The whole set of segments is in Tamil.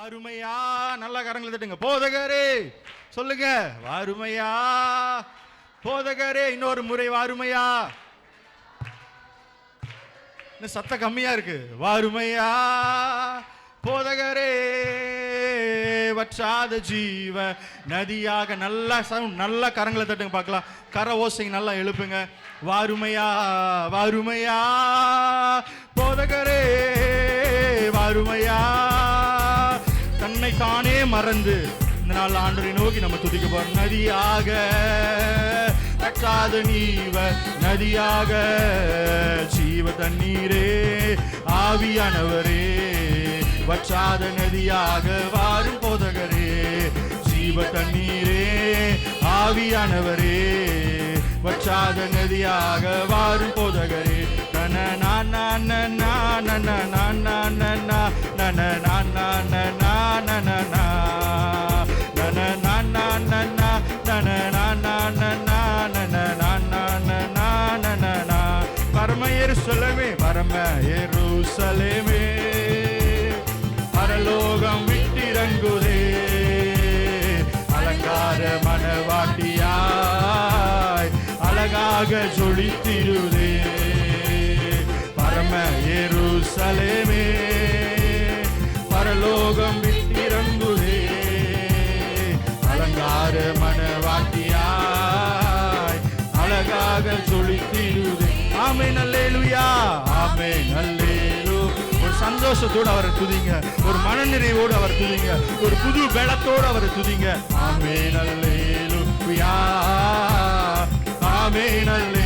வறுமையா நல்ல கரங்களை தட்டுங்க. போதகரே சொல்லுங்க. வாருமையா போதகரே இன்னொரு முறை வாருமையா. இன்னும் சத்த கம்மியா இருக்கு. வாருமையா போதகரே வற்றாத ஜீவ நதியாக நல்லா சவுண்ட் நல்லா கரங்களை தட்டுங்க பார்க்கலாம். கர ஓசைங்க நல்லா எழுப்புங்க. வாருமையா வாருமையா போதகரே வாருமையா. தன்னை தானே மறந்து இந்த நாள் ஆண்டரை நோக்கி நம்ம துதிக்க போறோம் நதியாக வற்றாத நீவ நதியாக ஜீவ தண்ணீரே ஆவியானவரே வற்றாத நதியாக வாரும் போதகரே ஜீவ தண்ணீரே ஆவியானவரே வற்றாத நதியாக வாரும் போதகரே நன நான் நான் நான் நான் நான் நான் நன நான் நான் எருசலேமே பரம எருசலேமே பரலோகம் விட்டிறங்குதே அலங்கார மனவாட்டியாய் அழகாக ஜொலித்திடுதே பரம எருசலேமே பரலோகம் விட்டு ஆமே நல்லேலுயா ஆமே நல்லேலு ஒரு சந்தோஷத்தோடு அவரை துதிங்க. ஒரு மனநிறைவோடு அவர் துதிங்க. ஒரு புது பலத்தோடு அவரை துதிங்க. ஆமே நல்லேலுயா ஆமே நல்லேலுயா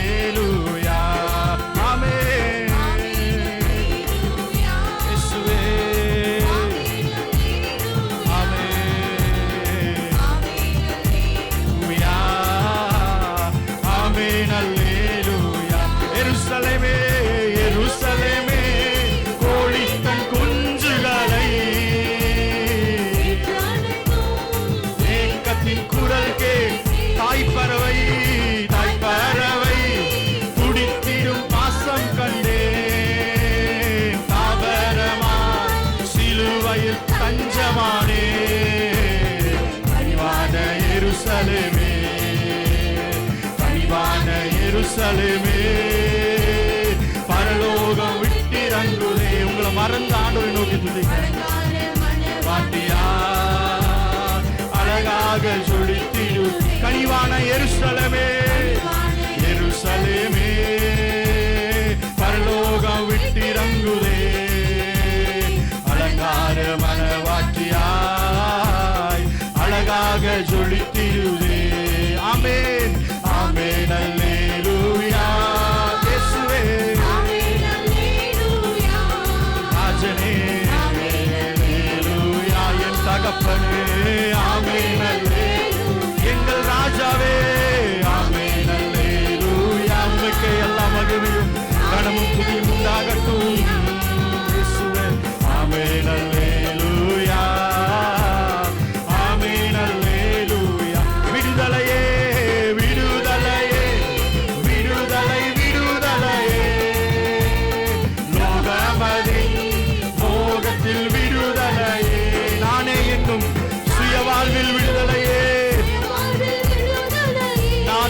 எருசலேமே. பரலோகம் விட்டிறங்குதே உங்களை மறந்த ஆண்டோரை நோக்கி துதிக்கிறேன்.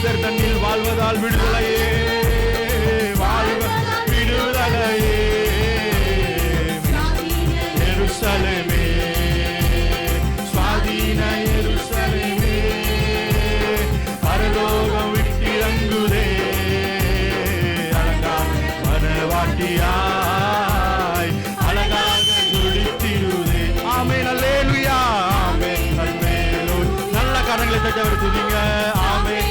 நாதர் தன்னில் வாழ்வதால் விடுதலையே. வாழ்வ விடுதலையே. எருசலேமே. சுவாதீன எருசலேமே. பரலோகம் விட்டிறங்குதே. அழகா மனவாட்டியாய். அழகாக ஜொலித்திடுதே. ஆமே நல்லேலுயா ஆமே நல்ல கரங்களை தட்டவர் துதிங்க. ஆமே